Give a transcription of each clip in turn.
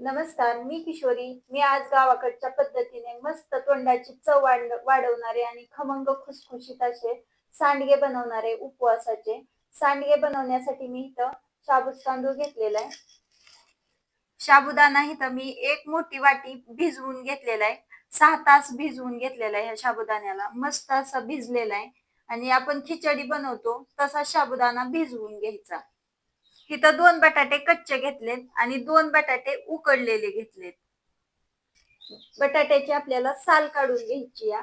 नमस्कार मी किशोरी. मी आज गावाकडच्या पद्धतीने मस्त तोंडाची चव वाढवणारे आणि खमंग खुसखुशीत असे सांडगे बनवणारे उपवासाचे. सांडगे बनवण्यासाठी मी इथं शाबूत तांदूळ घेतलेला आहे. शाबुदाना इथं मी एक मोठी वाटी भिजवून घेतलेला आहे. सहा तास भिजवून घेतलेला आहे ह्या साबुदाण्याला मस्त असं भिजलेला आहे. आणि आपण खिचडी बनवतो तसा साबुदाणा भिजवून घ्यायचा. इथं दोन बटाटे कच्चे घेतलेत आणि दोन बटाटे उकडलेले घेतलेत. बटाट्याची आपल्याला साल काढून घ्यायची या.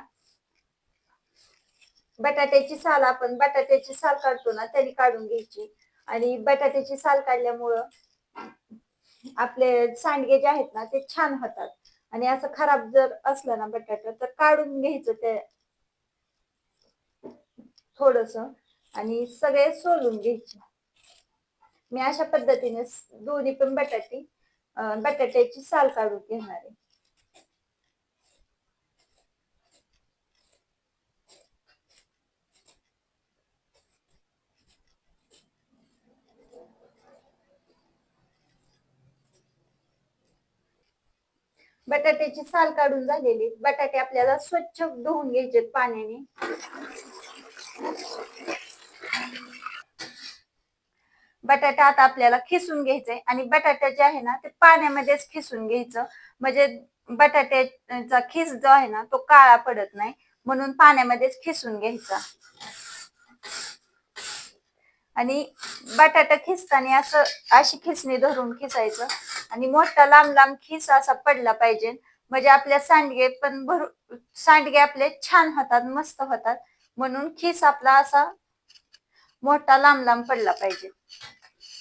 बटाट्याची साल आपण बटाट्याची साल काढतो ना त्याने काढून घ्यायची. आणि बटाट्याची साल काढल्यामुळं आपले सांडगे जे आहेत ना ते छान होतात. आणि असं खराब जर असलं ना बटाटा तर काढून घ्यायचं ते थोडस आणि सगळे सोलून घ्यायचे. मी अशा पद्धतीने दोन्ही पण बटाटे बटाट्याची साल काढून घेणार आहे. बटाट्याची साल काढून झालेली. बटाटे आपल्याला स्वच्छ धुवून घ्यायचे पाण्याने. बटाटा आता आपल्याला खिसून घ्यायचंय आणि बटाटा जे आहे ना ते पाण्यामध्येच खिसून घ्यायचं. म्हणजे बटाट्याचा खिस जो आहे ना तो काळा पडत नाही. म्हणून पाण्यामध्येच खिसून घ्यायचा. आणि बटाटा खिसताना असं अशी खिसणी धरून खिसायचं. आणि मोठा लांब लांब खिस असा पडला पाहिजे. म्हणजे आपल्या सांडगे पण भरू सांडगे आपले छान होतात मस्त होतात. म्हणून खिस आपला असा मोठा लांब लांब पडला पाहिजे.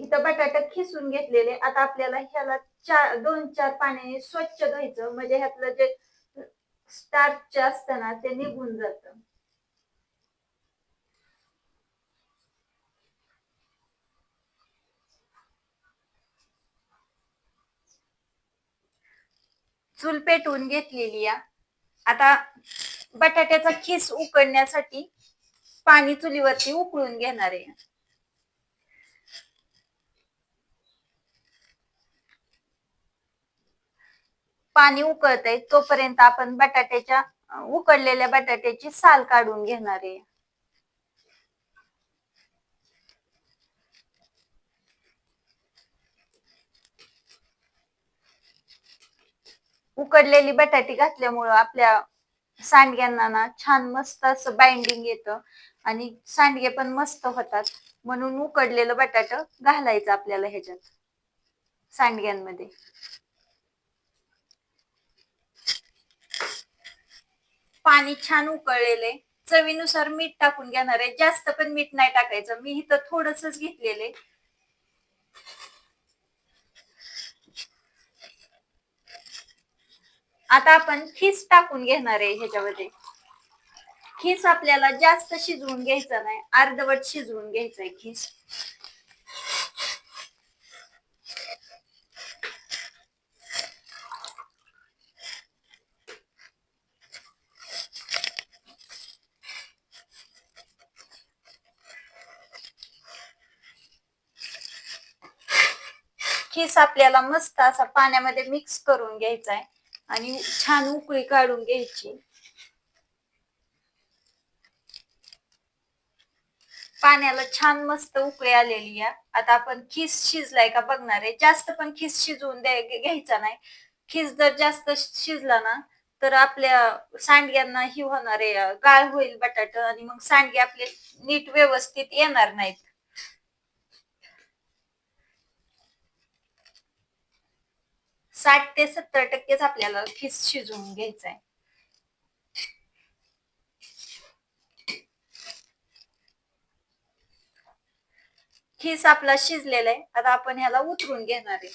इथं बटाटा खिसून घेतलेले. आता आपल्याला ह्याला चार दोन चार पाण्याने स्वच्छ धुवायचं. म्हणजे ह्यातलं जे स्टार्च असतं ना ते निघून जात. चूल पेटवून घेतलेली या. आता बटाट्याचा खिस उकडण्यासाठी पाणी चुलीवरती उकळून घेणार आहे. पाणी उकळतंय तोपर्यंत आपण बटाट्याच्या उकडलेल्या बटाट्याची साल काढून घेणार आहे. उकडलेली बटाटी घातल्यामुळं आपल्या सांडग्यांना ना छान मस्त असं बाइंडिंग येतं आणि सांडगे पण मस्त होतात. म्हणून उकडलेलं बटाट घालायचं आपल्याला ह्याच्यात सांडग्यांमध्ये. पाणी छान उकळलेले चवीनुसार मीठ टाकून घेणार आहे. जास्त पण मीठ नाही टाकायचं. मी इथं थोडसच घेतलेले आता आपण खीस टाकून घेणार आहे ह्याच्यामध्ये. खीस आपल्याला जास्त शिजवून घ्यायचं नाही. अर्धवट शिजवून घ्यायचंय खीस. खीस आपल्याला मस्त असा पाण्यामध्ये मिक्स करून घ्यायचा आहे आणि छान उकळी काढून घ्यायची. पाण्याला छान मस्त उकळी आलेली आहे आता आपण खीस शिजलाय का बघणार आहे. जास्त पण खीस शिजवून घ्यायचा नाही. खीस जर जास्त शिजला ना तर आपल्या सांडग्यांना ही होणार आहे गाळ होईल बटाट आणि मग सांडगे आपले नीट व्यवस्थित येणार नाहीत. साठ ते सत्तर टक्केच आपल्याला खिस शिजवून घ्यायचा आहे खिस आपला शिजलेला आहे आता आपण ह्याला उतरून घेणार आहे.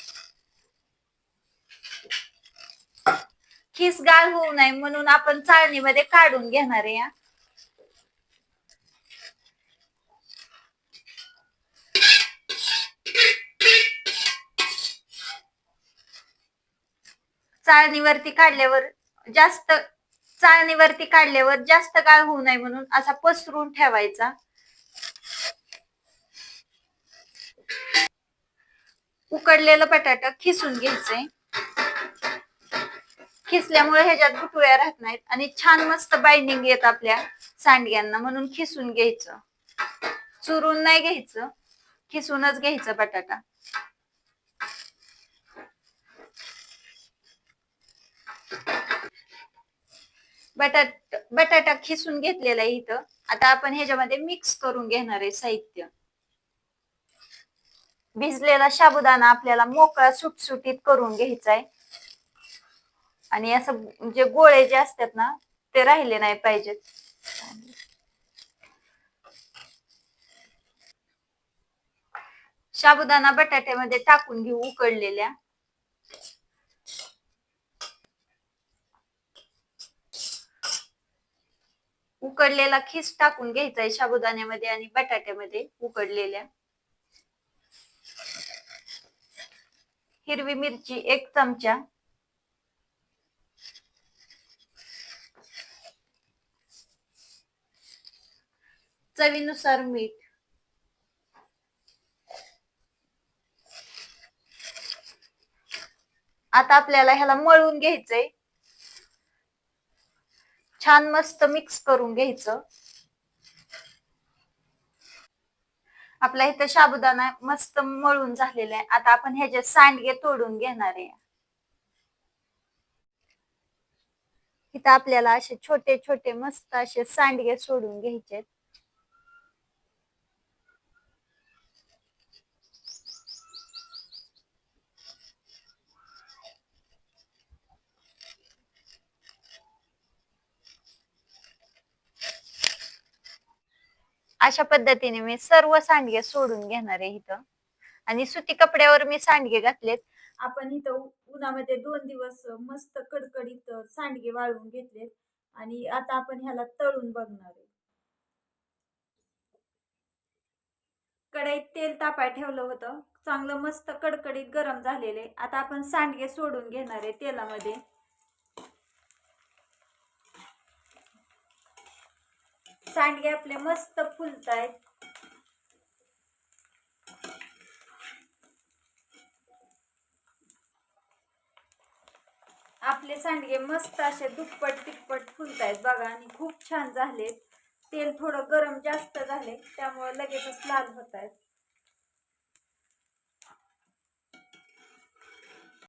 खिस गाळ होऊ नये म्हणून आपण चाळणीमध्ये काढून घेणार आहे हा. चाळणीवरती काढल्यावर जास्त चाळणीवरती काढल्यावर जास्त काळ होऊ नये म्हणून असा पसरून ठेवायचा. उकडलेलं बटाटा खिसून घ्यायचंय. खिसल्यामुळे ह्याच्यात गुटळ्या राहत नाहीत आणि छान मस्त बाइंडिंग येत आपल्या सांडग्यांना म्हणून खिसून घ्यायचं. चुरून नाही घ्यायचं. खिसूनच घ्यायचं बटाटा. बटाट बटाटा खिसून घेतलेला आहे इथं. आता आपण ह्याच्यामध्ये मिक्स करून घेणार आहे साहित्य. भिजलेला साबुदाणा आपल्याला मोकळा सुटसुटीत करून घ्यायचा आहे. आणि असं जे गोळे जे असतात ना ते राहिले नाही पाहिजेत साबुदाणा बटाट्यामध्ये टाकून घेऊ उकडलेल्या उकडलेला खीस टाकून घ्यायचा आहे साबुदाण्यामध्ये आणि बटाट्यामध्ये उकडलेल्या. हिरवी मिरची एक चमचा. चवीनुसार मीठ. आता आपल्याला ह्याला मळून घ्यायचंय. छान मस्त मिक्स करून घ्यायचं. आपला इथं साबुदाणा मस्त मळून झालेला आहे. आता आपण ह्याचे सांडगे तोडून घेणार आहे. इथं आपल्याला असे छोटे छोटे मस्त असे सांडगे सोडून घ्यायचे अशा पद्धतीने मी सर्व सांडगे सोडून घेणार आहे इथं. आणि सुती कपड्यावर मी सांडगे घातलेत. आपण इथं उन्हामध्ये दोन दिवस मस्त कडकडीत सांडगे वाळवून घेतलेत. आणि आता आपण ह्याला तळून बघणार आहे. कढईत तेल तापाय ठेवलं होतं. चांगलं मस्त कडकडीत गरम झालेले आता आपण सांडगे सोडून घेणार आहे तेलामध्ये. सांडगे आपले मस्त फुलतायत. आपले सांडगे मस्त असे दुप्पट तिप्पट फुलतायत बघा आणि खूप छान झाले तेल थोडं गरम जास्त झाले त्यामुळे लगेचच लाल होत आहेत